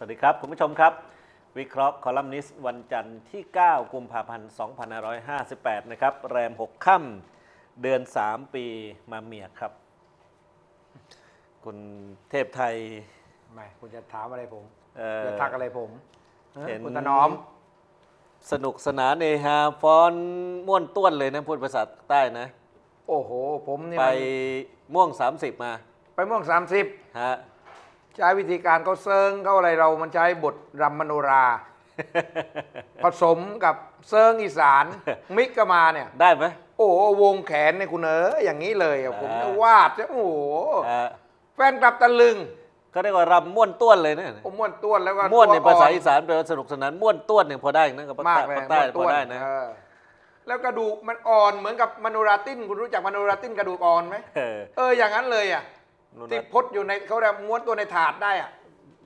ดีครับสวัสดีครับ คุณผู้ชมครับ วิเคราะห์คอลัมนิสต์วันจันทร์ที่ 9 กุมภาพันธ์ 2558 นะครับ แรม 6 ค่ำเดือน 3 ปีมาเมียครับ คุณเทพไทย ไม่คุณจะถามอะไรผมเอ่อ จะทักอะไรผมเห็น คุณถนอมสนุกสนานเนฮาฟ้อนม่วนต้วนเลยนะพูดภาษาใต้นะ โอ้โห ผมนี่ไปมันม่วง 30 มา ไปม่วงสามสิบฮะ ใช้วิธีการเขาเซิงเขาอะไรเรามันใช้บทรำมโนรา ผสมกับเซิงอีสาน มิกก็มาเนี่ย ได้ไหมโอ้โหวงแขนเนี่ยคุณเอ๋อย่างนี้เลยอะผมอ่าเนี่ยวาดเนี่ยโอ้โหฮะแฟนกลับตะลึงเขาเรียกว่ารำม่วนต้วนเลยนะผมม้วนต้วนแล้วก็ม่วนในตัวภาษาอ่ออีสานแปลว่าสนุกสนานม่วนต้วนเนี่ยพอได้นะกับภาคมากใต้เลยภาคใต้ม้วนพต้อวนได้นะเออแล้วกระดูกมันอ่อนเหมือนกับมโนราติ้นคุณรู้จักมโนราติ้นกระดูกอ่อนไหมเออ เอออย่างนั้นเลยอะ มโนราที่พดอยู่ในเขาเรียกม้วนตัวในถาดได้อะ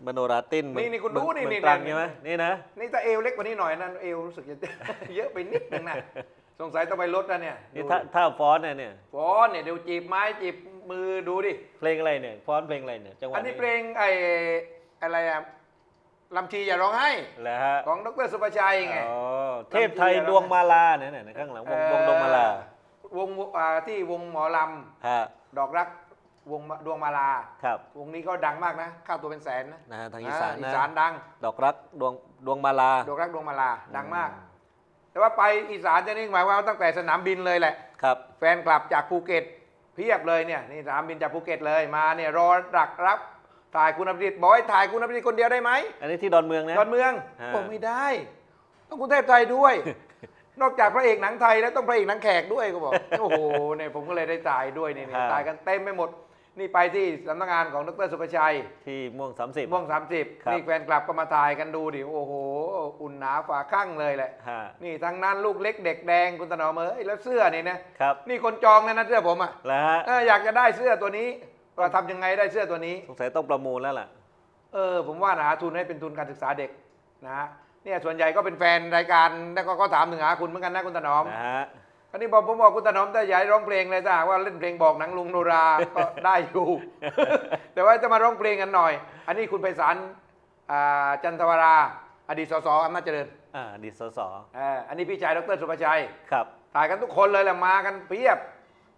มโนราติ้นนี่นี่คุณดูนี่เมืองนี่ ตรังนี่ใช่ไหมนี่นะ นี่ถ้าเอวเล็กกว่านี้หน่อยนั่นเอวรู้สึกจะ เยอะไปนิดนึงนะสงสัยต้องไปลดนะเนี่ยนี่ดูถ้าถ้าฟ้อนเนี่ยเนี่ยฟ้อนเนี่ยเดี๋ยวจีบไม้จีบมือดูดิ เพลงอะไรเนี่ยฟ้อนเพลงอะไรเนี่ยจังหวะอันนี้เพลงไอ้อะไรอะลำชีอย่าร้องไห้แหละฮะของดรสุภชัยไง อ๋อเทพไทยดวงมาลาเนี่ยเนี่ยข้างหลังวงวงดวงมาลาเอ่อวงอ่าที่วงหมอลฮะำ ดอกรัก วงดวงมาลาครับ วงนี้ก็ดังมากนะค่าตัวเป็นแสนนะนะฮะทางอีสานอีนะสานดัง ดอกรักดวงดวงมาลาดอกรักดวงมาลาดังมาก แต่ว่าไปอีสานจะนี่หมายความว่าตั้งแต่สนามบินเลยแหละ ครับ แฟนคลับจากภูเก็ตเพียบเลยเนี่ยนี่สนามบินจากภูเก็ตเลยมาเนี่ยรอดักรับถ่ายคุณอภิริตบอกให้ถ่ายคุณอภิริตคนเดียวได้ไหมอันนี้ที่ดอนเมืองนะ ดอนเมืองฮะ บอกไม่ได้ ต้องคุณเทพไทยด้วย นอกจากพระเอกหนังไทยแล้วต้องพระเอกหนังแขกด้วยก็บอก โอ้โหเนี่ยผมก็เลยได้จ่ายด้วยนี่นี่จ่ายกันเต็มไปหมด นี่ไปที่สำนักงานของดรสุภชัย ที่ม่วง 30 ม่วงสามสิบครับ นี่แฟนคลับก็มาถ่ายกันดูดิ โอ้โห อุ่นหนาฝาข้างเลยแหละ ฮะนี่ทั้งนั้นลูกเล็กเด็กแดงคุณถนอมเอ้ยแล้วเสื้อนี่นะ ครับนี่คนจองนะนะเสื้อผมอะแล้วฮะเอออยากจะได้เสื้อตัวนี้ก็ทำยังไงได้เสื้อตัวนี้ สงสัยต้องประมูลแล้วล่ะ เออผมว่านะหาทุนให้เป็นทุนการศึกษาเด็กนะฮะเนี่ยส่วนใหญ่ก็เป็นแฟนรายการแล้วก็ก็ถามถึงหาคุณเหมือนกันนะคุณถนอม นะฮะ อันนี้บอกผมบอกคุณถนอมแต่อย่าให้ร้องเพลงเลยถ้าหากว่าเล่นเพลงบอกหนังลุงโนราก็ได้อยู่ แต่ว่าจะมาร้องเพลงกันหน่อย อันนี้คุณไพศาลอ่าจันทวรา อดีตสสอำนาจเจริญอ่าอดีตสสเอออันนี้พี่ชายดรสุภชัย ครับ ถ่ายกันทุกคนเลยแหละมากันเพียบ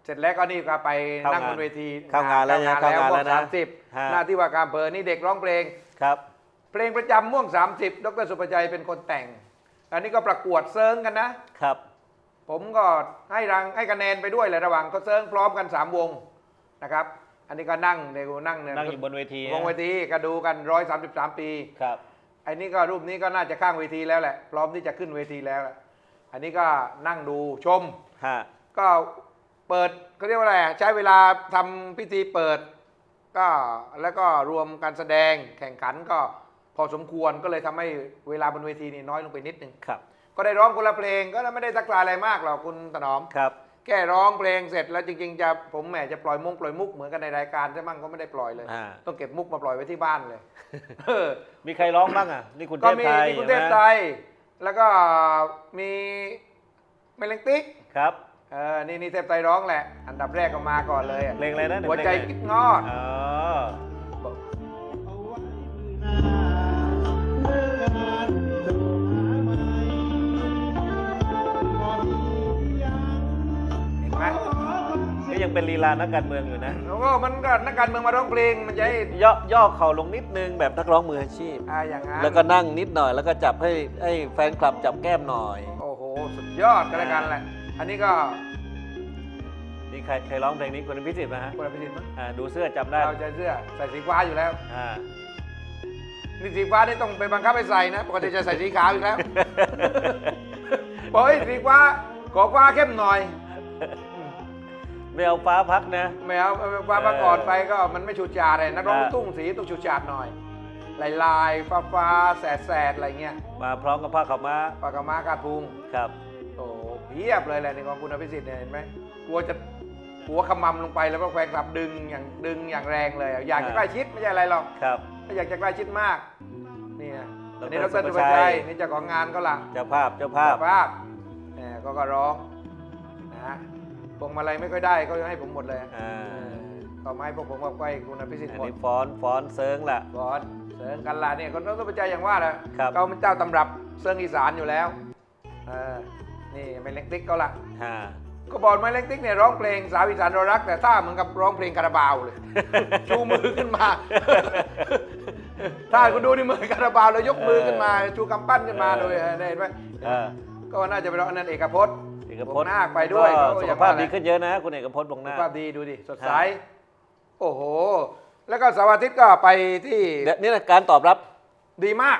เสร็จแล้วก็นี่ก็ไปเข้านั่งงานบนเวทีเข้างานแล้วนะเข้างานเข้างานแล้วแล้วนะสามสิบฮะ หน้าที่ว่าการอำเภอนี่เด็กร้องเพลง ครับ เพลงประจำม่วง 30 ดรสุภชัยเป็นคนแต่ง อันนี้ก็ประกวดเซิร์งกันนะ ครับ ผมก็ให้รังให้คะแนนไปด้วยเลยระหว่างเขาเซิร์งพร้อมกัน 3 วงนะครับ อันนี้ก็นั่งเดี๋ยวนั่งเนี่ยนั่งอยู่บนเวทีวงเวทีก็ดูกัน 133 ปีครับอันนี้ก็รูปนี้ก็น่าจะข้างเวทีแล้วแหละ พร้อมที่จะขึ้นเวทีแล้วแหละอันนี้ก็นั่งดูชมฮะก็เปิดเขาเรียกว่าอะไรอะใช้เวลาทำพิธีเปิด ก็แล้วก็รวมการแสดงแข่งขันก็พอสมควรก็เลยทำให้เวลาบนเวทีนี่น้อยลงไปนิดนึงครับ ก็ได้ร้องคนละเพลงก็ไม่ได้ทักทายอะไรมากหรอกคุณถนอม ครับ แค่ร้องเพลงเสร็จแล้วจริงๆจะผมแหมจะปล่อยมุกปล่อยมุกเหมือนกันในรายการใช่มั้งก็ไม่ได้ปล่อยเลย อ่า ต้องเก็บมุกมาปล่อยไว้ที่บ้านเลย เออมีใครร้องบ้างอะ นี่คุณเทก็พมีไทยมีคุณเทพห็นไหมไทยแล้วก็มีเมลังติ๊กครับ เออนี่นี่เทพไทยร้องแหละ อันดับแรกก็มาก่อนเลยอะเพลงอะไรนะหัวใจเพลงอะไรคิดงอดอ๋อ นี่ยังเป็นลีลานักการเมืองอยู่นะ แล้วก็มันก็นักการเมืองมาร้องเพลงมันจะให้ย่อย่อเข่าลงนิดนึงแบบนักร้องมืออาชีพ อ่าอย่างนั้นแล้วก็นั่งนิดหน่อย แล้วก็จับให้ให้แฟนคลับจับแก้มหน่อย โอ้โห สุดยอดกันแล้วกันแหละ อันนี้ก็นี่ใครใครร้องเพลงนี้คุณพิสิทธิ์นะฮะคุณอภิสิทธิ์มั้งอ่าดูเสื้อจำได้เราจะเสื้อใส่สีฟ้าอยู่แล้ว อ่านี่สีฟ้านี่ต้องไปบังคับให้ใส่นะปกติจะใส่สีขาวอยู่แล้วบอกเฮ้ยสีฟ้าขอฟ้าเข้มหน่อย ไม่เอาฟ้าพักนะ ไม่เอาเอาฟ้ามาก่อนไปก็มันไม่ฉูดฉาดเลยนักร้องอ่าลูกทุ่งสีต้องฉูดฉาดหน่อย ลายลายฟ้าฟ้าๆแสดแสดๆอะไรเงี้ย มาพร้อมกับผ้าขาวม้าปากกามากาทุงครับ โอ้โหเพียบเลยแหละในของคุณอภิสิทธิ์เนี่ยเห็นไหมกลัวจะหัวขมำลงไปแล้วก็แฟนคลับดึงอย่างดึงอย่างแรงเลยอะอยากจะอ่าใกล้ชิดไม่ใช่อะไรหรอกครับถ้าอยากจะใกล้ชิดมากนี่นะดรอันนี้ดรสุสุภภชัชัยยนี่เจ้าของงานก็ละเจ้าภาพเจ้าภาพภาพเนี่ยก็ก็ร้องนะ พวงมาลัยไม่ค่อยได้ก็ให้ผมหมดเลยอ่าต่อไม้พวกผมก็ไปคุณอภิสิทธิ์อันหมดนี้ฟ้อนฟ้อนเซิงละก่อนเซิงกันลาเนี่ยคนต้องไปใจอย่างว่าแหละครับ เขาเป็นเจ้าตำรับเซิงอีสานอยู่แล้วเออนี่ไม่เล็กติ๊กก็ละฮะก็บอกไม่เล็กติ๊กเนี่ยร้องเพลงสาวอีสานเรารัก แต่ถ้าเหมือนกับร้องเพลงคาราบาวเลย ชูมือขึ้นมาถ้าคุณดูนี่มือคาราบาวเลยยกมือขึ้นมา ชูกำปั้นขึ้นมาเลยได้เห็นไหมเออ ก็น่าจะเป็นร้องอันนั้นเอกพจน์เอกพวจงน์นาคไปด้วยก็ก็สุอขย่างภาพว่าแหละดีขึ้นเยอะนะ คุณเอกพจน์วงสุหน้าขภาพดีดูดิสดใสครับโอ้โห แล้วก็เสาร์อาทิตย์ก็ไปที่เดี๋ยวนี่นะการตอบรับดีมาก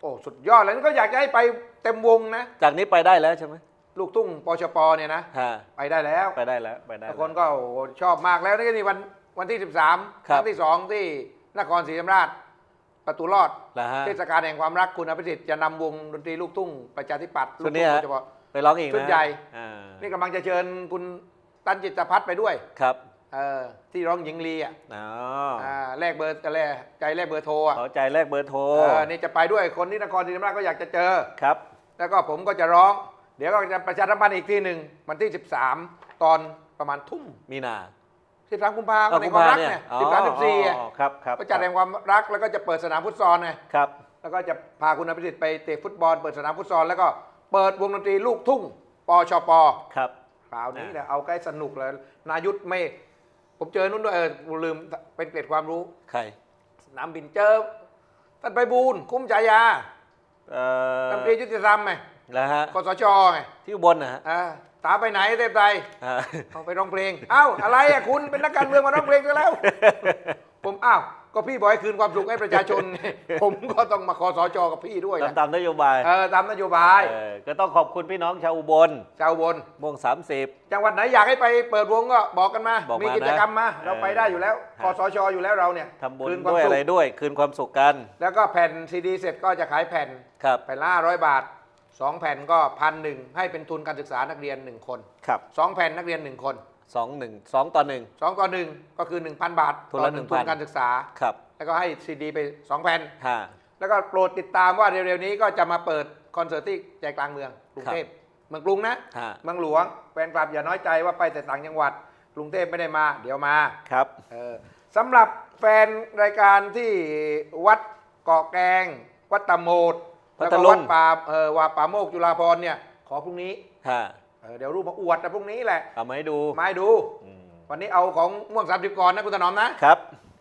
โอ้สุดยอดแล้วนี่ก็อยากจะให้ไปเต็มวงนะ จากนี้ไปได้แล้วใช่ไหมลูกทุ่งปชปเนี่ยนะ ฮะไปได้แล้วไปได้แล้วไปได้บางแล้ว คนก็โอ้โหชอบมากแล้วนี่ก็นี่วันวันที่ 13ครัคบรั้งที่ 2 ที่นครศรีธรรมราช ประตูรอด แล้วฮะ เทศกาลแห่งความรักคุณอภิสิทธิ์จะนำวงดนตรีลูกทุ่งประชาธิปัตย์ลูชุกดนี้ทุ่งฮะโดยเฉพาะ ไปร้องอีกนะชุดใหญ่ อ่านี่กำลังจะเชิญคุณตันจิตพัฒน์ไปด้วยครับเออที่ร้องหญิงลีอะอ๋ออ่าแลกเบอร์อะไรใจแลกเบอร์โทรอะขอใจแลกเบอร์โทรเออนี่จะไปด้วยคนที่นครศรีธรรมราชก็อยากจะเจอ ครับแล้วก็ผมก็จะร้อง เดี๋ยวก็จะประชาสัมพันธ์อีกทีหนึ่งวันที่ 13 ตอนประมาณทุ่มมีนา13กุมภาพันเอาธ์ในกุมความภารักเนี่ยเนี่ยอ๋อ13 14อะอ๋อครับครับก็จัดแห่งความรักแล้วก็จะเปิดสนามฟุตซอลไง ครับ แล้วก็จะพาคุณอภิสิทธิ์ไปเตะฟุตบอลเปิดสนามฟุตซอลแล้วก็ เปิดวงดนตรีลูกทุ่งปชปครับ คราวนี้อ่าแหละเอาใกล้สนุกเลย นายุทธไม่ ผมเจอนุ่นด้วยเออลืมเป็นเกร็ดความรู้ ใครสนามบินเจอท่านไปบูลย์คุ้มฉายาเอ่อท่านตรียุติธรรมไงแล้วฮะกสชไงที่อุบลนะฮะอ่าตามไปไหนเทพไทยอ่า เอาไปร้องเพลง เอ้า อะไรอะคุณเป็นนักการเมืองมาร้องเพลงซะแล้ว ผมอ้าว ก็พี่บอกให้คืนความสุขให้ประชาชน ผมก็ต้องมาคอสชกับพี่ด้วยตามนะตามนโยบายเออตามนโยบายเออก็ต้องขอบคุณพี่น้องชาวอุบลชาวอุบน ม่วงสามสิบจังหวัดไหนอยากให้ไปเปิดวงก็บอกกันมา บอกมามีกิจกรรมมา นะเราไปได้อยู่แล้วเอคออสชอยู่แล้วเราเนี่ยทำบุญคืนความด้วยสุอะไรขด้วย คืนความสุขกันแล้วก็แผ่นซีดีเสร็จก็จะขายแผ่น ครับแผ่นละร้อยบาทสองแผ่นก็พันหนึ่งให้เป็นทุนการศึกษานักเรียนหนึ่งคนครับ สองแผ่นนักเรียนหนึ่งคน สองหนึ่งสองต่อหนึ่ง สองต่อหนึ่งก็คือ 1,000 บาททุนต่ละอหนึ่ง1,000 ทุนการศึกษา ครับแล้วก็ให้ซีดีไป2แผ่นฮะ แล้วก็โปรดติดตามว่าเร็วๆนี้ก็จะมาเปิดคอนเสิร์ตที่ใจกลางเมืองกรุงเทพเมืองกรุงนะฮะ เมืองหลวงแฟนคลับอย่าน้อยใจว่าไปแต่ต่างจังหวัดกรุงเทพไม่ได้มาเดี๋ยวมา ครับ เออสำหรับแฟนรายการที่วัดเกาะแกง วัดตะโมดพัแล้วทก็ลุวังดป่าเออว่าป่าโมกจุฬาภรณ์เนี่ย ขอพรุ่งนี้ ฮะ เออเดี๋ยวรูปมาอวดแต่พรุ่งนี้แหละเอามาให้ดูมาให้ดู อืมวันนี้เอาของม่วงสามสิบก่อนนะคุณถนอมนะ ครับ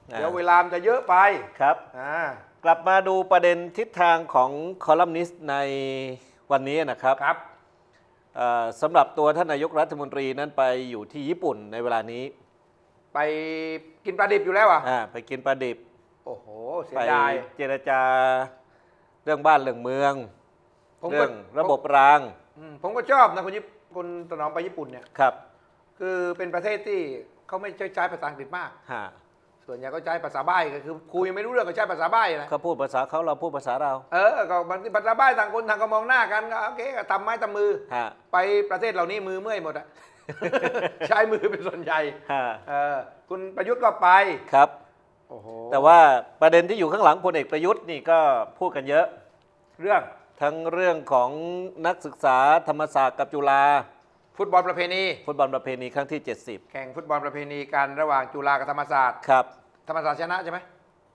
เดี๋ยวอ่าเวลามันจะเยอะไปครับ อ่ากลับมาดูประเด็นทิศทางของคอลัมนิสต์ในวันนี้นะครับครับ เอ่อสำหรับตัวท่านนายกรัฐมนตรีนั้นไปอยู่ที่ญี่ปุ่นในเวลานี้ไปกินปลาดิบอยู่แล้วอะ อ่าไปกินปลาดิบ โอ้โห เสียไปดายเจรจาเรื่องบ้านเรื่องเมือง ผมก็เรื่องระบบราง อืมผมก็ชอบนะคุณยิป คุณถนอมไปญี่ปุ่นเนี่ย ครับคือเป็นประเทศที่เขาไม่ใช้ใช้ภาษาอังกฤษมาก ฮะส่วนใหญ่ก็ใช้ภาษาใบ้ก็คือคุยไม่รู้เรื่องก็ใช้ภาษาใบ้นะเขาพูดภาษาเขาเราพูดภาษาเราเออก็บางทีภาษาใบ้ต่างคนต่างก็มองหน้ากันก็โอเคก็ทำไม้ทำมือ ฮะไปประเทศเหล่านี้มือเมื่อยหมดอะ ใช้มือเป็นส่วนใหญ่ฮะเออคุณประยุทธ์ก็ไปครับ โอ้โหแต่ว่าประเด็นที่อยู่ข้างหลังพลเอกประยุทธ์นี่ก็พูดกันเยอะ เรื่อง ทั้งเรื่องของนักศึกษาธรรมศาสตร์กับจุฬาฟุตบอลประเพณี ฟุตบอลประเพณีครั้งที่แข่งฟุตบอลประเพณีกันระหว่างจุฬากับธรรมศาสตร์70ครับ ธรรมศาสตร์ชนะใช่ไหม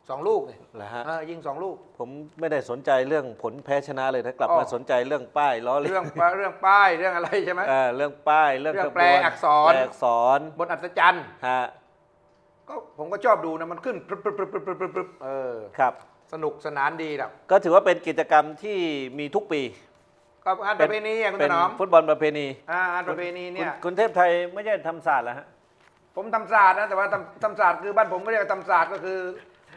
สองลูกเนี่ยเหรอฮะ เออยิงสองลูก ผมไม่ได้สนใจเรื่องผลแพ้ชนะเลยนะกลับอ๋อมาสนใจเรื่องป้ายล้อเลียนเรื่องเรื่องป้ายเรื่องอะไรใช่ไหม เออเรื่องป้ายเรื่องเรื่องขบวนแปลอักษร แปลอักษรบนอัศจรรย์ฮะก็ผมก็ชอบดูนะมันขึ้นปรึบปรึบปรึบปรึบปรึบปรึบปรึบเออ ครับ สนุกสนานดีนะก็ถือว่าเป็นกิจกรรมที่มีทุกปีก็งานประเพณีอะคุณเป็ถนนอมฟุตบอลประเพณีอ่างานประเพณีเนี่ย คุณคุณเทพไทยไม่ใช่ทำศาสตร์แล้วฮะผมทำศาสตร์นะแต่ว่าทำทำศาสตร์คือบ้านผมก็เรียกว่าทำศาสตร์ก็คือ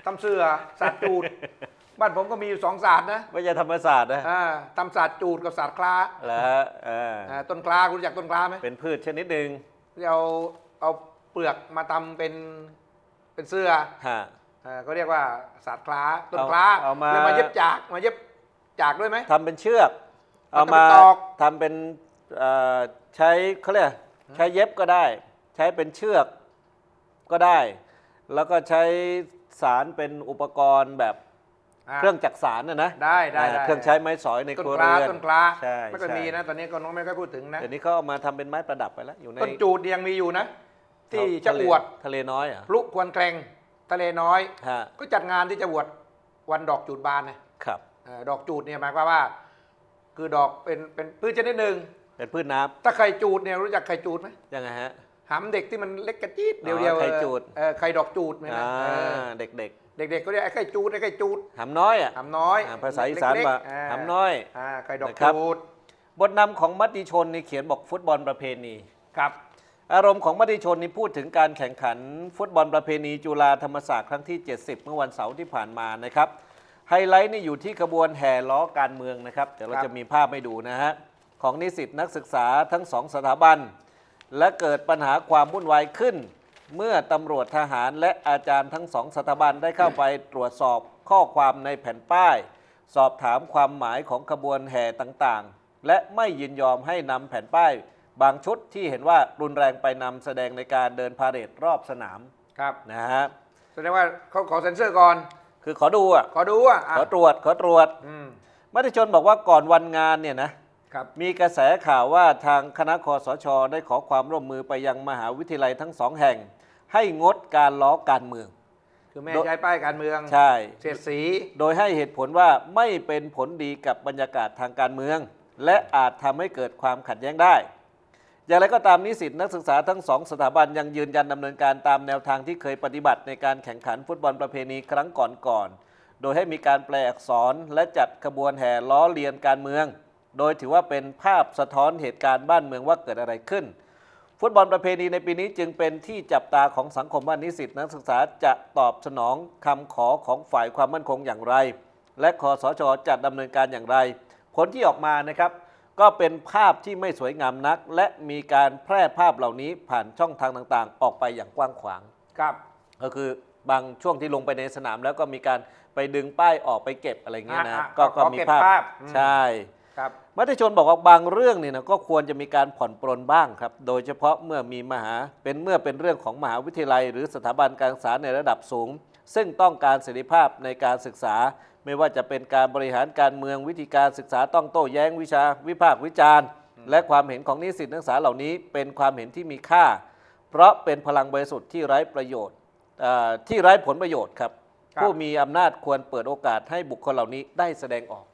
ทำเสือศาสตร์จูด บ้านผมก็มีอยู่สองศาสตร์นะไม่ใช่ธรรมศาสตร์นะอ่าทำศาสตร์จูดกับศาสตร์คลาแล้วฮะเอออ่าต้นคลาคุณรู้จักต้นคลาไหมเป็นพืชชนิดหนึ่งที่เอาเอาเปลือกมาทำเป็นเป็นเสื้อ ฮะ อ่าเขาเรียกว่าศาสตร์คลาต้นเอาคลาเอามาแล้วมาเย็บจากมาเย็บจากด้วยไหมทำเป็นเชือกมันเอาจะมาเป็นตอกทำเป็นเอ่อใช้เขาเรียกใช้เย็บก็ได้ ใช้เป็นเชือกก็ได้ แล้วก็ใช้สารเป็นอุปกรณ์แบบอ่าเครื่องจักสารนะนะได้ได้อ่าได้เครื่องใช้ไม้สอยในต้นครัวคลาเรือนต้นคลาใช่ไม่ค่อยใช่มีนะตอนนี้ก็น้องไม่ค่อยพูดถึงนะเดี๋ยวนี้เขาเอามาทำเป็นไม้ประดับไปแล้วอยู่ในต้นจูดยังมีอยู่นะ ที่ทจะอวดทะเลน้อยเหรอะพลุควนแกลง ทะเลน้อย ฮะก็จัดงานที่จะบวชวันดอกจูดบานนะครับ เอ่อดอกจูดเนี่ยหมายความว่า คือดอกเป็นเป็นพืชชนิดหนึ่งเป็นพืชน้ถ้าไข่จูดเนี่ยรู้จักไข่จูดไหมำยังไงฮะ หำเด็กที่มันเล็กกระจี๊ดอ๋อเดียวเดียวไข่จูด เออไข่ดอกจูดเนี่ยอ่านะเออเด็กเด็กๆก็เรียกไอ้ไข่จูดไอ้ไข่จูดๆหำน้อยอะหำน้อยอ่าภาษาอีสานเล็กๆว่าอ่าหำน้อย อ่าไข่ดอกนะครับ จูดบทนำของมติชนนี่เขียนบอกฟุตบอลประเพณี ครับ อารมณ์ของมติชนนี่พูดถึงการแข่งขัน ฟุตบอลประเพณีจุฬาธรรมศาสตร์ครั้งที่ 70 เมื่อวันเสาร์ที่ผ่านมานะครับ ไฮไลท์นี่อยู่ที่ขบวนแห่ล้อการเมืองนะครับเดี๋ยวเราจะมีภาพให้ดูนะฮะของนิสิตนักศึกษาทั้งสองสถาบัน และเกิดปัญหาความวุ่นวายขึ้น เมื่อตำรวจทหารและอาจารย์ทั้งสองสถาบันได้เข้าไปตรวจสอบข้อความในแผ่นป้าย สอบถามความหมายของขบวนแห่ต่างๆ และไม่ยินยอมให้นำแผ่นป้าย บางชุดที่เห็นว่ารุนแรงไปนำแสดงในการเดินพาเหรดรอบสนามครับนะฮะแสดงว่าเขาขอเซ็นเซอร์ก่อน คือขอดูอะขอดูอะอะขอตรวจขอตรวจอืมมติชนบอกว่าก่อนวันงานเนี่ยนะครับ มีกระแสข่าวว่าทางคณะคอสช ได้ขอความร่วมมือไปยังมหาวิทยาลัยทั้งสองแห่ง ให้งดการล้อการเมือง คือแม่โด ใช้ป้ายการเมืองใช่ เสียดสี โดยให้เหตุผลว่าไม่เป็นผลดีกับบรรยากาศทางการเมือง และอาจทำให้เกิดความขัดแย้งได้ อย่างไรก็ตามนิสิตนักศึกษาทั้งสองสถาบันยังยืนยันดำเนินการตามแนวทางที่เคยปฏิบัติในการแข่งขันฟุตบอลประเพณีครั้งก่อนๆ โดยให้มีการแปลอักษรและจัดขบวนแห่ล้อเลียนการเมือง โดยถือว่าเป็นภาพสะท้อนเหตุการณ์บ้านเมืองว่าเกิดอะไรขึ้น ฟุตบอลประเพณีในปีนี้จึงเป็นที่จับตาของสังคมว่านิสิตนักศึกษาจะตอบสนองคำขอของฝ่ายความมั่นคงอย่างไร และคอสชจะดำเนินการอย่างไร ผลที่ออกมานะครับ ก็เป็นภาพที่ไม่สวยงามนัก และมีการแพร่ภาพเหล่านี้ผ่านช่องทางต่างๆ ออกไปอย่างกว้างขวาง ครับก็คือบางช่วงที่ลงไปในสนามแล้วก็มีการไปดึงป้ายออกไปเก็บอะไรเงี้ยนะ อะก็ขอก็มีเก็บภาพภาพอืม ใช่ ครับ มติชนบอกว่าบางเรื่องนี่นะก็ควรจะมีการผ่อนปรนบ้างครับ โดยเฉพาะเมื่อมีมหาเป็นเมื่อเป็นเรื่องของมหาวิทยาลัย หรือสถาบันการศึกษาในระดับสูง ซึ่งต้องการเสรีภาพในการศึกษา ไม่ว่าจะเป็นการบริหารการเมืองวิธีการศึกษาต้องโต้แย้งวิชาวิพากษ์วิจารณ์ และความเห็นของนิสิตนักศึกษาเหล่านี้เป็นความเห็นที่มีค่า เพราะเป็นพลังบริสุทธิ์ที่ไร้ประโยชน์เอ่อที่ไร้ผลประโยชน์ครับครับผู้มีอำนาจควรเปิดโอกาสให้บุคคลเหล่านี้ได้แสดงออก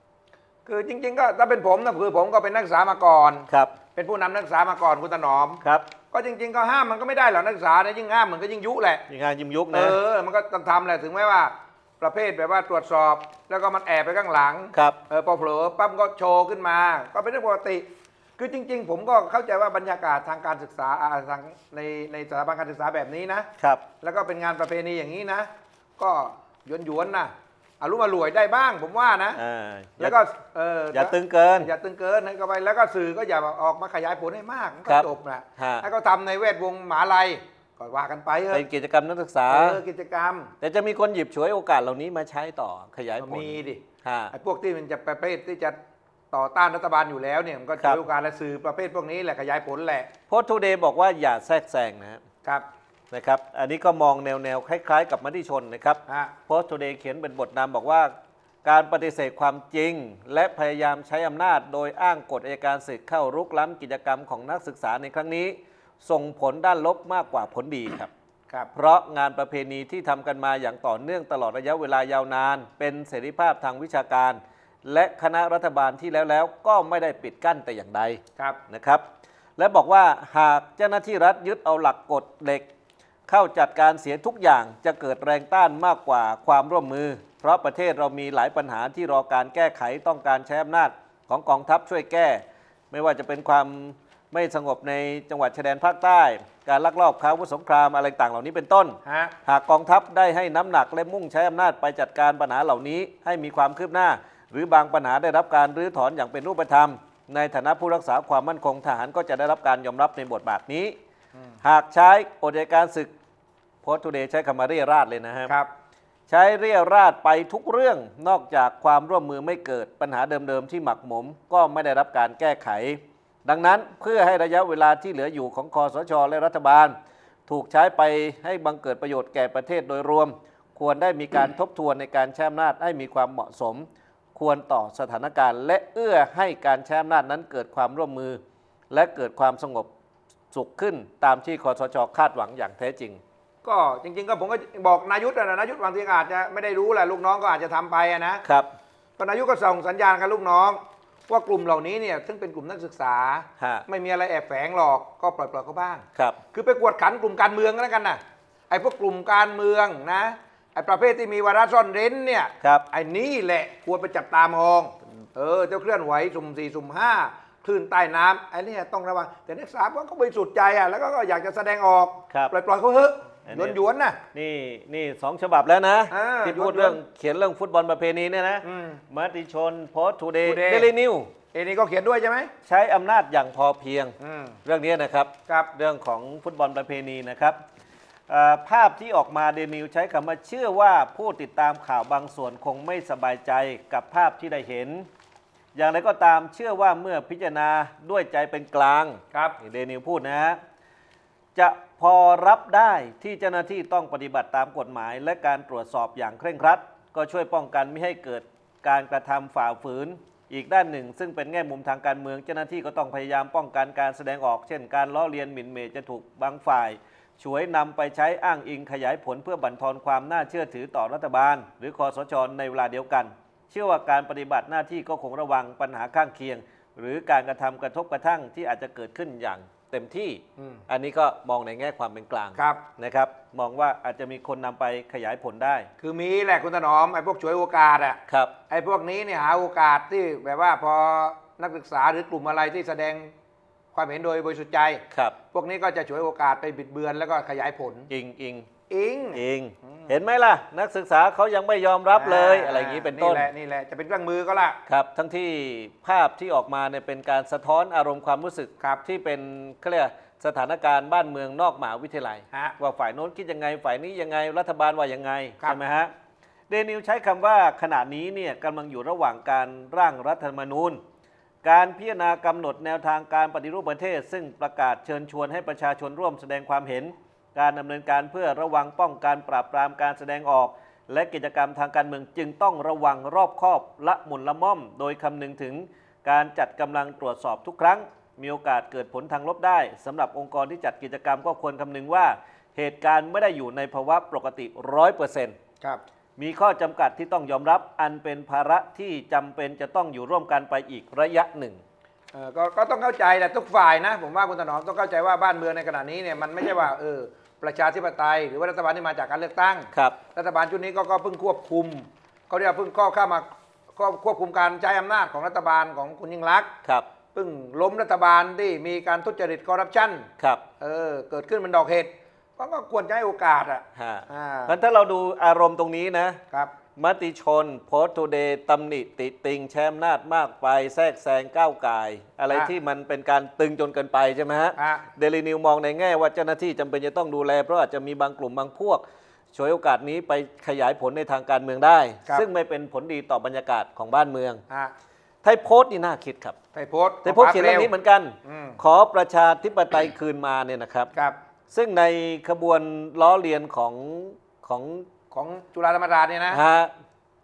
คือจริง ๆ ก็ถ้าเป็นผมนะคือผมก็เป็นนักศึกษามาก่อน ครับ เป็นผู้นำนักศึกษามาก่อนคุณถนอม ครับ ก็จริง ๆ ก็ห้ามมันก็ไม่ได้หรอกนักศึกษาเนี่ยยิ่งห้ามมันก็ยิ่งยุแหละมีงานยิมยุกเอนะ อ มันก็ต้องทำแหละถึงแม้ว่า ประเภทแบบว่าตรวจสอบ แล้วก็มันแอบไปข้างหลัง ครับ เออพอเผลอปั๊บก็โชว์ขึ้นมา ก็เป็นเรื่องปกติ คือจริง ๆ ผมก็เข้าใจว่าบรรยากาศทางการศึกษาอ่าทางในในสถาบันการศึกษาแบบนี้นะ ครับ แล้วก็เป็นงานประเพณีอย่างนี้นะ ก็หยวนหยวนๆนะ อารมณ์อร่วยได้บ้างผมว่านะ อ่าแล้วก็เอออย่าตึงเกิน อย่าตึงเกินนะก็ไปแล้วก็สื่อก็อย่าออกมาขยายผลให้มากมันก็ครับจบนะฮะ ให้เขาทำในแวดวงหมหาลัยก็ว่ากันไปเถเป็นอะกิจกรรมนักศึกษา เออกิจกรรมแต่จะมีคนหยิบฉวยโอกาสเหล่านี้มาใช้ต่อขยายผลมีดิ ฮะ ไอ้พวกที่มันจะประเภทที่จะต่อต้านรัฐบาลอยู่แล้วเนี่ยมันก็ครัใช้บ โอกาสและสื่อประเภทพวกนี้แหละขยายผลแหละโพสทูเดย์บอกว่าอย่าแทรกแซงนะครับครับ นะครับ อันนี้ก็มองแนวแนวๆคล้าย ๆ กับมติชนนะครับฮะ โพสทูเดย์เขียนเป็นบทนำบอกว่า การปฏิเสธความจริง และพยายามใช้อำนาจ โดยอ้างกฎอัยการศึกเข้ารุกล้ำกิจกรรมของนักศึกษาในครั้งนี้ ส่งผลด้านลบมากกว่าผลดีครับ ครับ เพราะงานประเพณีที่ทำกันมาอย่างต่อเนื่องตลอดระยะเวลายาวนาน เป็นเสรีภาพทางวิชาการ และคณะรัฐบาลที่แล้วแล้วก็ไม่ได้ปิดกั้นแต่อย่างใด ครับ นะครับและบอกว่าหากเจ้าหน้าที่รัฐยึดเอาหลักกฎเหล็ก เข้าจัดการเสียทุกอย่างจะเกิดแรงต้านมากกว่าความร่วมมือ เพราะประเทศเรามีหลายปัญหาที่รอการแก้ไขต้องการใช้อำนาจของกองทัพช่วยแก้ ไม่ว่าจะเป็นความไม่สงบในจังหวัดชายแดนภาคใต้ การลักลอบค้าอาวุธสงครามอะไรต่างเหล่านี้เป็นต้น ฮะ หากกองทัพได้ให้น้ำหนักและมุ่งใช้อำนาจไปจัดการปัญหาเหล่านี้ให้มีความคืบหน้า หรือบางปัญหาได้รับการรื้อถอนอย่างเป็นรูปธรรม ในฐานะผู้รักษาความมั่นคงทหารก็จะได้รับการยอมรับในบทบาทนี้ หากใช้กฎอัยการศึก โพสต์ทูเดย์ใช้คำมาเรียราดเลยนะครับครับ ใช้เรียราดไปทุกเรื่องนอกจากความร่วมมือไม่เกิดปัญหาเดิมๆที่หมักหมม ก็ไม่ได้รับการแก้ไข ดังนั้นเพื่อให้ระยะเวลาที่เหลืออยู่ของคอสช และรัฐบาล ถูกใช้ไปให้บังเกิดประโยชน์แก่ประเทศโดยรวม ควรได้มีการทบทวนในการใช้อำนาจให้มีความเหมาะสม ควรต่อสถานการณ์ และเอื้อให้การใช้อำนาจนั้นเกิดความร่วมมือ และเกิดความสงบสุขขึ้นตามที่คอสชคาดหวังอย่างแท้จริง ก็จริงๆก็ผมก็บอกนายุทธนะนายุทธบางทีก็อาจจะไม่ได้รู้แหละลูกน้องก็อาจจะทำไปอะนะครับก็นายุทธก็ส่งสัญญาณกับลูกน้อง ว่ากลุ่มเหล่านี้เนี่ยซึ่งเป็นกลุ่มนักศึกษาฮะไม่มีอะไรแอบแฝงหรอกก็ปล่อยๆเขาบ้างครับคือไปกวดขันกลุ่มการเมืองก็แล้วกันนะไอ้พวกกลุ่มการเมืองนะไอ้ประเภทที่มีวาระซ่อนเร้นเนี่ยครับไอ้นี่แหละควรไปจับตามองเออเจ้าเคลื่อนไหวสุ่มสี่สุ่มห้าคลื่นใต้น้ำไอ้เนี่ยต้องระวังแต่นักศึกษาก็บริสุทธิ์ใจอะแล้วก็อยากจะแสดงออกครับปล่อยปล่อยเขาเถอะ อันหยนี้วนหยวนๆนะ นี่นี่สองฉบับแล้วนะ อ่าที่พูดยกๆเรื่องเขียนเรื่องฟุตบอลประเพณีเนี่ยนะอืมมติชนโพสต์ทูเดย์ Today เดลินิวเอ็นี่ก็เขียนด้วยใช่ไหมใช้อำนาจอย่างพอเพียง อืมเรื่องนี้นะครับ ครับ เรื่องของฟุตบอลประเพณีนะครับเอ่อภาพที่ออกมาเดนิวใช้คำว่าเชื่อว่าผู้ติดตามข่าวบางส่วนคงไม่สบายใจกับภาพที่ได้เห็น อย่างไรก็ตามเชื่อว่าเมื่อพิจารณาด้วยใจเป็นกลางครับ นี่เดนิวพูดนะฮะ จะพอรับได้ที่เจ้าหน้าที่ต้องปฏิบัติตามกฎหมาย และการตรวจสอบอย่างเคร่งครัด ก็ช่วยป้องกันไม่ให้เกิดการกระทำฝ่าฝืน อีกด้านหนึ่ง ซึ่งเป็นแง่มุมทางการเมืองเจ้าหน้าที่ก็ต้องพยายามป้องกันการแสดงออกเช่น การล้อเลียนหมิ่นเหมจะถูกบางฝ่ายช่วยนำไปใช้อ้างอิงขยายผลเพื่อบั่นทอนความน่าเชื่อถือต่อรัฐบาล หรือคอสชในเวลาเดียวกัน เชื่อว่าการปฏิบัติหน้าที่ก็คงระวังปัญหาข้างเคียง หรือการกระทำกระทบกระทั่งที่อาจจะเกิดขึ้นอย่าง เต็มที่ อืม อันนี้ก็มองในแง่ความเป็นกลางครับ นะครับ มองว่าอาจจะมีคนนำไปขยายผลได้คือมีแหละคุณถนอมไอ้พวกฉวยโอกาสอะครับ ไอ้พวกนี้เนี่ยหาโอกาสที่แบบว่าพอนักศึกษาหรือกลุ่มอะไรที่แสดงความเห็นโดยบริสุทธิ์ใจ ครับ พวกนี้ก็จะฉวยโอกาสไปบิดเบือนแล้วก็ขยายผล อิงอิง อิง อิงเห็นไหมล่ะ นักศึกษาเขายังไม่ยอมรับเลยอะไรอย่างนี้เป็นต้น นี่แหละนี่แหละจะเป็นเครื่องมือก็ละ ครับ ทั้งที่ภาพที่ออกมาเนี่ยเป็นการสะท้อนอารมณ์ความรู้สึกครับที่เป็นเขาเรียกสถานการณ์บ้านเมืองนอกมหาวิทยาลัย ฮะว่าฝ่ายโน้นคิดยังไง ฝ่ายนี้ยังไง รัฐบาลว่ายังไง ครับ ใช่ไหมฮะ เดนิวใช้คำว่าขณะนี้เนี่ยกำลังอยู่ระหว่างการร่างรัฐธรรมนูญ การพิจารณากำหนดแนวทางการปฏิรูปประเทศ ซึ่งประกาศเชิญชวนให้ประชาชนร่วมแสดงความเห็น การดำเนินการเพื่อระวังป้องกันปราบปรามการแสดงออก และกิจกรรมทางการเมืองจึงต้องระวังรอบคอบละมุนละม่อม โดยคำนึงถึงการจัดกำลังตรวจสอบทุกครั้ง มีโอกาสเกิดผลทางลบได้สำหรับองค์กรที่จัดกิจกรรมก็ควรคำนึงว่า เหตุการณ์ไม่ได้อยู่ในภาวะปกติร้อยเปอร์เซ็นต์ครับมีข้อจำกัดที่ต้องยอมรับอันเป็นภาระที่จำเป็นจะต้องอยู่ร่วมกันไปอีกระยะหนึ่งเออก็ก็ต้องเข้าใจแหละทุกฝ่ายนะ ผมว่าคุณถนอมต้องเข้าใจว่าบ้านเมืองในขณะนี้เนี่ยมันไม่ใช่ว่าเออ ประชาธิปไตย หรือว่ารัฐบาลที่มาจากการเลือกตั้ง ครับ รัฐบาลชุดนี้ก็ก็เพิ่งควบคุมเขาเรียกว่าเพิ่งก็เข้ามาก็ควบคุมการใช้อำนาจของรัฐบาลของคุณยิ่งรักษณ์ครับ เพิ่งล้มรัฐบาลที่มีการทุจริตคอร์รัปชันครับ เออเกิดขึ้นเป็นดอกเห็ดก็ก็ควรจะให้โอกาสอะฮะ อ่างั้นถ้าเราดูอารมณ์ตรงนี้นะ ครับ มติชนโพสต์ทูเดย์ตำหนิติติงแชมนาจมากไปแทรกแซงก้าวไก่ายอะไรฮะที่มันเป็นการตึงจนเกินไปใช่ไหมฮะฮะเดลินิวมองในแง่ว่าเจ้าหน้าที่จำเป็นจะต้องดูแล เพราะอาจจะมีบางกลุ่มบางพวกฉวยโอกาสนี้ไปขยายผลในทางการเมืองได้ ครับ ซึ่งไม่เป็นผลดีต่อบรรยากาศของบ้านเมืองฮะไทยโพสต์นี่น่าคิดครับ ไทยโพสต์ไทยโพสต์เขียนเรื่องนี้เหมือนกัน อืมขอประชาธิปไตยคืนมาเนี่ยนะครับ ครับ ซึ่งในขบวนล้อเลียนของของ ของจุฬาธรรมราชเนี่ยนะฮะ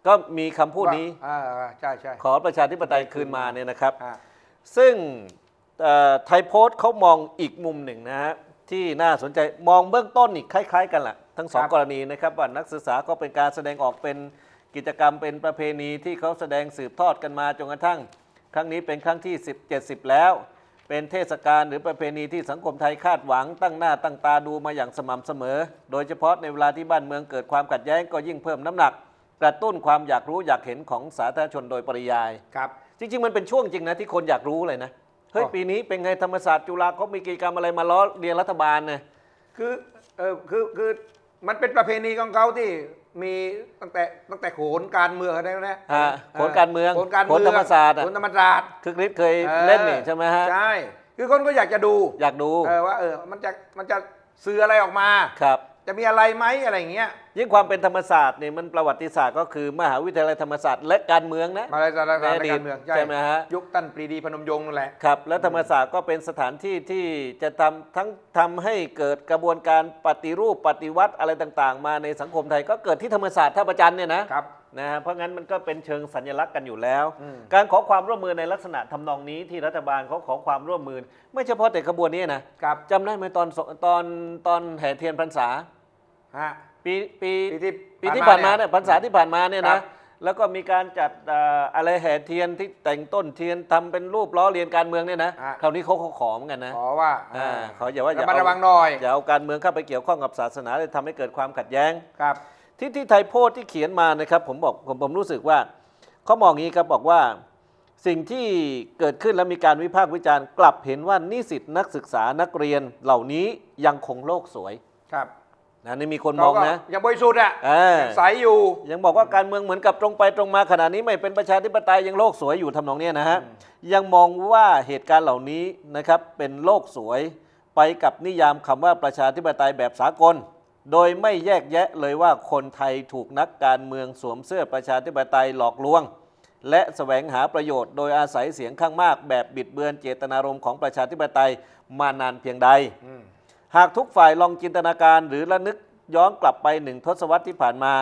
ก็มีคำพูดนี้อ่าใช่ใช่ขอประชาธิปไตยคืนมาเนี่ยนะครับ อ่าซึ่งเอ่อไทยโพสต์เขามองอีกมุมหนึ่งนะฮะที่น่าสนใจมองเบื้องต้นอีกคล้าย ๆ กันแหละทั้งสองกรณีนะครับว่านักศึกษาก็เป็นการแสดงออกเป็นกิจกรรมเป็นประเพณีที่เขาแสดงสืบทอดกันมาจนกระทั่ง ครั้งนี้เป็นครั้งที่10 70 แล้ว เป็นเทศกาลหรือประเพณีที่สังคมไทยคาดหวังตั้งหน้าตั้งตาดูมาอย่างสม่ำเสมอ โดยเฉพาะในเวลาที่บ้านเมืองเกิดความขัดแย้งก็ยิ่งเพิ่มน้ำหนัก กระตุ้นความอยากรู้อยากเห็นของสาธารณชนโดยปริยาย ครับ จริง ๆ มันเป็นช่วงจริงนะที่คนอยากรู้เลยนะ เฮ้ยอ๋อปีนี้เป็นไงธรรมศาสตร์จุฬาเขามีกิจกรรมอะไรมาล้อเรียนรัฐบาลเนี่ย คือเออคือคือ มันเป็นประเพณีของเขาที่มีตั้งแต่ตั้งแต่โขนการเมืองอะไรนะฮะโขนการเมืองโขนการโขเมืนธรรมศาสตร์อะโขนธรรมศาสตร์คือคริสเคยออเล่นนี่ใช่ไหมฮะใช่คือคนก็อยากจะดูอยากดูเออว่าเออมันจะมันจะสื่ออะไรออกมาครับ จะมีอะไรไหมอะไรอย่างเงี้ยยิ่งความเป็นธรรมศาสตร์เนี่ยมันประวัติศาสตร์ก็คือมหาวิทยาลัยธรรมศาสตร์และการเมืองนะมาอะไรสารในสารอดีตการเมืองใช่ไหมฮะยุคตั้นปรีดีพนมยงค์นั่นแหละครับและธรรมศาสตร์ก็เป็นสถานที่ที่จะทำทั้งทำให้เกิดกระบวนการปฏิรูปปฏิวัติอะไรต่างๆ มาในสังคมไทยก็เกิดที่ธรรมศาสตร์ท่าประจันเนี่ยนะครับ นะฮะเพราะงั้นมันก็เป็นเชิงสัญลักษณ์กันอยู่แล้วอืมการขอความร่วมมือในลักษณะทำนองนี้ที่รัฐบาลเขาขอความร่วมมือ ไม่เฉพาะแต่ขบวนนี้นะครับจำได้ไหมตอนสตอนตอนแห่เทียนพรรษาฮะปีปีปีที่ปีที่ผ่านมาผ่านมาเนี่ยพรรษาที่ผ่านมาเนี่ยครันะบแล้วก็มีการจัดเอ่ออะไรแห่เทียนที่แต่งต้นเทียนทำเป็นรูปล้อเลียนการเมืองเนี่ยนะฮะคราวนี้เขาเขาขอเหมือนกันนะขอว่าอ่าขออย่าว่าอย่าระมัดเอาระวังหน่อยอย่าเอาการเมืองเข้าไปเกี่ยวข้องกับศาสนาเลยทำให้เกิดความขัดแย้งครับ ที่ที่ไทยโพสต์ที่เขียนมานะครับผมบอกผมผมรู้สึกว่าเขามองอย่างนี้ครับบอกว่าสิ่งที่เกิดขึ้นและมีการวิพากษ์วิจารณ์กลับเห็นว่านิสิตนักศึกษานักเรียนเหล่านี้ยังคงโลกสวยครับนะนี่มีคนมองนะเขาก็ยังบริสุทธิ์อะเออยังใสอยู่ ยังบอกว่าการเมืองเหมือนกับตรงไปตรงมาขณะนี้ไม่เป็นประชาธิปไตยยังโลกสวยอยู่ทำนองเนี้ยนะฮะยังมองว่าเหตุการณ์เหล่านี้นะครับเป็นโลกสวยไปกับนิยามคำว่าประชาธิปไตยแบบสากล โดยไม่แยกแยะเลยว่าคนไทยถูกนักการเมืองสวมเสื้อประชาธิปไตยหลอกลวง และแสวงหาประโยชน์โดยอาศัยเสียงข้างมากแบบบิดเบือนเจตนารมณ์ของประชาธิปไตยมานานเพียงใดอืมหากทุกฝ่ายลองจินตนาการหรือระลึกย้อนกลับไปหนึ่งทศวรรษที่ผ่านมา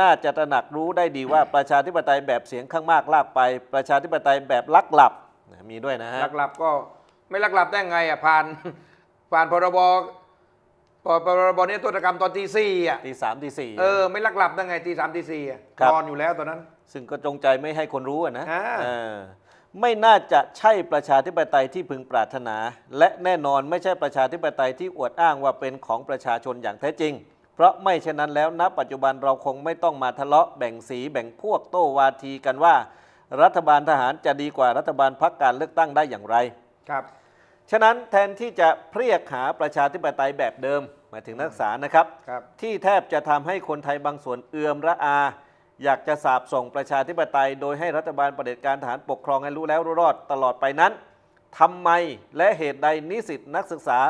น่าจะตระหนักรู้ได้ดีว่าประชาธิปไตยแบบเสียงข้างมากลากไป ประชาธิปไตยแบบลักหลับนะมีด้วยนะฮะลักหลับก็ไม่ลักหลับได้ไงอะผ่านผ่านพรบ พรพรบนี้โทษกรรมตอนตีสี่อะตีสามตีสี่ เออไม่ลักหลับได้ไงตีสามตีสี่อะครับ นอนอยู่แล้วตอนนั้น ซึ่งก็จงใจไม่ให้คนรู้อะนะอ่า เออไม่น่าจะใช่ประชาธิปไตยที่พึงปรารถนา และแน่นอนไม่ใช่ประชาธิปไตยที่อวดอ้างว่าเป็นของประชาชนอย่างแท้จริง เพราะไม่เช่นนั้นแล้วณปัจจุบันเราคงไม่ต้องมาทะเลาะแบ่งสีแบ่งพวกโต้วาทีกันว่า รัฐบาลทหารจะดีกว่ารัฐบาลพักการเลือกตั้งได้อย่างไร ครับ ฉะนั้นแทนที่จะเพรียกหาประชาธิปไตยแบบเดิม หมายถึงนักศึกษานะครับ ครับ ที่แทบจะทำให้คนไทยบางส่วนเอือมระอา อยากจะสาบส่งประชาธิปไตย โดยให้รัฐบาลประเผด็จการทหารปกครองให้รู้แล้วรู้รอดตลอดไปนั้นทำไมและเหตุใดนิสิตนักศึกษา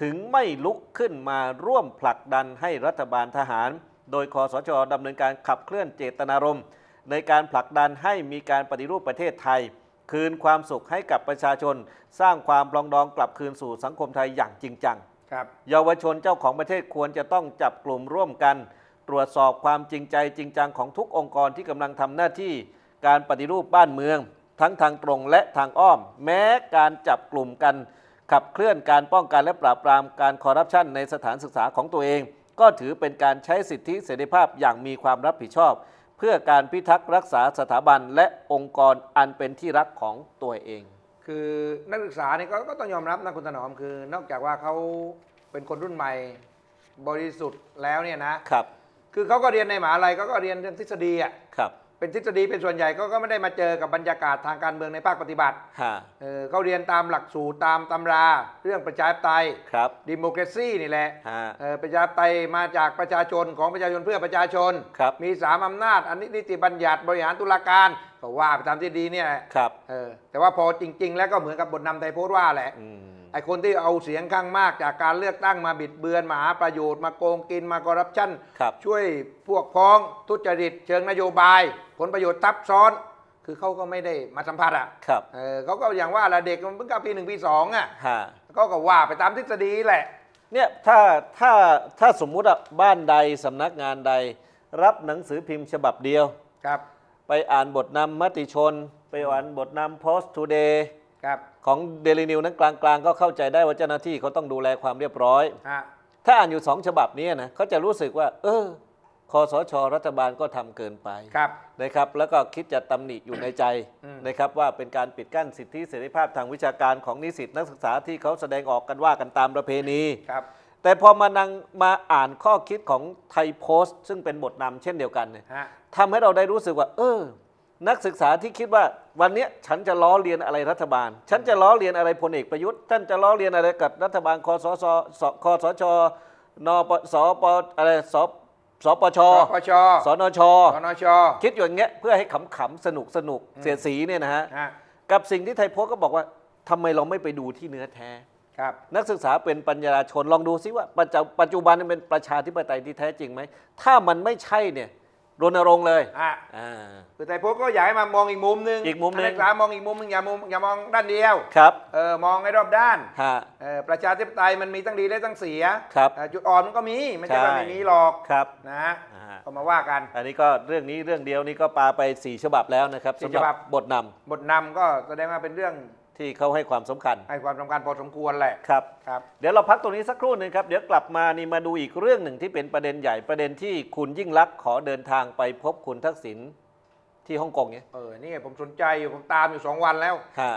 ถึงไม่ลุกขึ้นมาร่วมผลักดันให้รัฐบาลทหาร โดยคอสชดำเนินการขับเคลื่อนเจตนารมณ์ ในการผลักดันให้มีการปฏิรูปประเทศไทย คืนความสุขให้กับประชาชน สร้างความปรองดองกลับคืนสู่สังคมไทยอย่างจริงจัง ครับเยาวชนเจ้าของประเทศควรจะต้องจับกลุ่มร่วมกัน ตรวจสอบความจริงใจจริงจังของทุกองค์กรที่กำลังทำหน้าที่การปฏิรูปบ้านเมือง ทั้งทางตรงและทางอ้อม แม้การจับกลุ่มกัน ขับเคลื่อนการป้องกันและปราบปรามการคอร์รัปชันในสถานศึกษาของตัวเอง ก็ถือเป็นการใช้สิทธิเสรีภาพอย่างมีความรับผิดชอบ เพื่อการพิทักษ์รักษาสถาบันและองค์กรอันเป็นที่รักของตัวเอง คือนักศึกษาเนี่ยก็ก็ต้องยอมรับนะคุณถนอมคือ นอกจากว่าเขาเป็นคนรุ่นใหม่บริสุทธิ์แล้วเนี่ยนะครับ คือเขาก็เรียนในมหาลัยเขาก็เรียนเรื่องทฤษฎีอะครับ เป็นทฤษฎีเป็นส่วนใหญ่ก็ก็ไม่ได้มาเจอกับบรรยากาศทางการเมืองในภาคปฏิบัติฮะเออเขาเรียนตามหลักสูตรตามตำรา เรื่องประชาธิปไตยครับดิโม c r a ซีนี่แหละฮะ เออประชาธิปไตยมาจากประชาชนของประชาชนเพื่อประชาชน ครับ มีสามอำนาจอันนี้นิติบัญญัติบริหารตุลาการ ก็ว่าไปตามที่ดีเนี่ยแหละครับเออแต่ว่าพอจริง ๆ แล้วก็เหมือนกับบทนำไทยโพสต์ว่าแหละอืมไอ้คนที่เอาเสียงข้างมากจากการเลือกตั้งมาบิดเบือนมาหาประโยชน์มาโกงกินมาคอร์รัปชันครับ ช่วยพวกพ้องทุจริตเชิงนโยบาย ผลประโยชน์ทับซ้อน คือเขาก็ไม่ได้มาสัมผัสอะครับเออเขาก็อย่างว่าแหละเด็กมันเพิ่งเข้าปีหนึ่งปีสองอะฮะเขาก็ว่าไปตามทฤษฎีแหละ เนี่ยถ้าถ้าถ้าสมมุติอะบ้านใดสำนักงานใด รับหนังสือพิมพ์ฉบับเดียว ครับ ไปอ่านบทนำมติชน ไปอ่านบทนำ Post Today ครับของ Daily News นั้นกลางๆ ก็เข้าใจได้ว่าเจ้าหน้าที่เขาต้องดูแลความเรียบร้อย ฮะถ้าอ่านอยู่สองฉบับนี้นะเขาจะรู้สึกว่า เออคอสช รัฐบาลก็ทำเกินไป ครับ นะครับแล้วก็คิดจะตำหนิอยู่ในใจอืม นะครับว่าเป็นการปิดกั้นสิทธิเสรีภาพทางวิชาการของนิสิตนักศึกษาที่เขาแสดงออกกันว่ากันตามประเพณี ครับ แต่พอมานังมาอ่านข้อคิดของไทยโพสต์ ซึ่งเป็นบทนำเช่นเดียวกันเนี่ยฮะ ทำให้เราได้รู้สึกว่า เออ นักศึกษาที่คิดว่าวันเนี้ยฉันจะล้อเลียนอะไรรัฐบาล ฉันจะล้อเลียนอะไรพลเอกประยุทธ์ท่านจะล้อเลียนอะไรกับรัฐบาลคอสชสคอสชนปสปอะไรสสปชสปชสนช สนชคิดอยู่อย่างเงี้ยเพื่อให้ขำๆสนุกสนุกๆเสียดสีเนี่ยนะฮะ ฮะ กับสิ่งที่ไทยโพสต์ก็บอกว่าทำไมเราไม่ไปดูที่เนื้อแท้ครับ นักศึกษาเป็นปัญญาชนลองดูซิว่าปัจจุปัจจุบันมันเป็นประชาธิปไตยที่แท้จริงไหม ถ้ามันไม่ใช่เนี่ยรณรงค์เลยอะอ่าคือไทยโพสต์ก็อยากให้มามองอีกมุมหนึงอีกมุมหนึ่งนัศึกษามองอีกมุมหนึงอย่ามองอย่ามองด้านเดียวครับเออมองให้รอบด้านฮะเออประชาธิปไตยมันมีทั้งดีและทั้งเสียครับเอ่อจุดอ่อนมันก็มีไม่ใช่ว่าใช่ไม่มีหรอกครับนะฮะอ่าก็มาว่ากัน อันนี้ก็เรื่องนี้เรื่องเดียวนี้ก็ปาไปสี่ฉบับแล้วนะครับสี่สำหรัฉบับบทนบทนำก็แสดงว่าเป็นเรื่อง ที่เขาให้ความสำคัญ ให้ความสำคัญพอสมควรแหละครับ ครับ เดี๋ยวเราพักตรงนี้สักครู่หนึ่งครับ เดี๋ยวกลับมานี่มาดูอีกเรื่องหนึ่งที่เป็นประเด็นใหญ่ประเด็นที่คุณยิ่งลักษณ์ขอเดินทางไปพบคุณทักษิณที่ฮ่องกงเนี่ยเออ นี่ผมสนใจอยู่ผมตามอยู่สองวันแล้วฮะ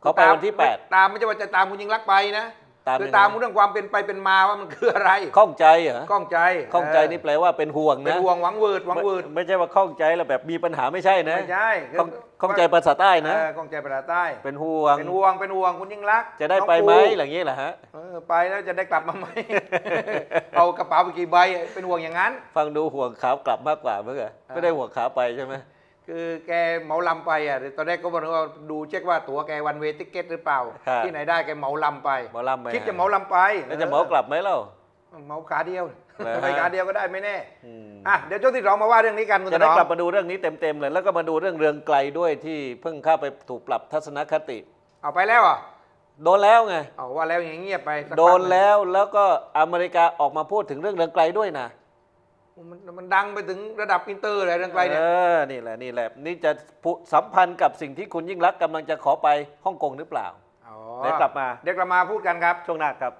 เขาไปวันที่ตามไม่ใช่ว่าจะตามคุณยิงรักษณ์ไปนะตามคือยังไงตามเรื่องความเป็นไปเป็นมาว่ามันคืออะไร8ข้องใจเหรอข้องใจข้องใจนี่แปลว่าเป็นห่วงเป็นนะห่วงหวังเวิร์ดหวังเวิร์ดไม่ไม่ใช่ว่าข้องใจแล้วแบบมีปัญหาไม่ใช่นะไม่ใช่คือข้องข้องใจภาษาใต้นะเออข้องใจภาษาใต้ เป็นห่วงเป็นห่วงเป็นห่วงคุณยิ่งรักษณ์จะได้ไปไหมน้งปูอะไรอย่างเงี้ยเหรอฮะเออไปแล้วจะได้กลับมาไหมเอากระเป๋าไปกี่ใบเป็นห่วงอย่างนั้น ฟังดูห่วงขาวกลับมากกว่าเมื่อกี้ไม่ได้ห่วงขาไปใช่ไหม คือแกเหมาลำไปอะตอนแรกก็บอกว่าดูเช็คว่าตั๋วแกวันเวทิเก็ตหรือเปล่าที่ไหนได้แกเหมาลำไปหมอลำไหมคิดจะเหมาลำไปแล้วจะเหมากลับไหมเล่า เหมาขาเดียวเหรอฮะ ไปขาเดียวก็ได้ไม่แน่อืมอะเดี๋ยวช่วงที่สองมาว่าเรื่องนี้กันคุณจะถได้นอม กลับมาดูเรื่องนี้เต็มๆเลยแล้วก็มาดูเรื่องเรืองไกลด้วยที่เพิ่งเข้าไปถูกปรับทัศนคติ เอาไปแล้วอะโดนแล้วไง เอาว่าแล้วอย่างเงียบไปสักพักโดนแล้วแล้วก็อเมริกาออกมาพูดถึงเรื่องเรืองไกลด้วยนะ มันมันดังไปถึงระดับอินเตอร์เลยเรื่องไกลเนี่ยเออนี่แหละนี่แหละนี่จะผูสัมพันธ์กับสิ่งที่คุณยิ่งรักษณ์กำลังจะขอไปฮ่องกงหรือเปล่าอ๋อเดี๋ยวกลับมา เดี๋ยวกลับมาพูดกันครับ ช่วงหน้าครับ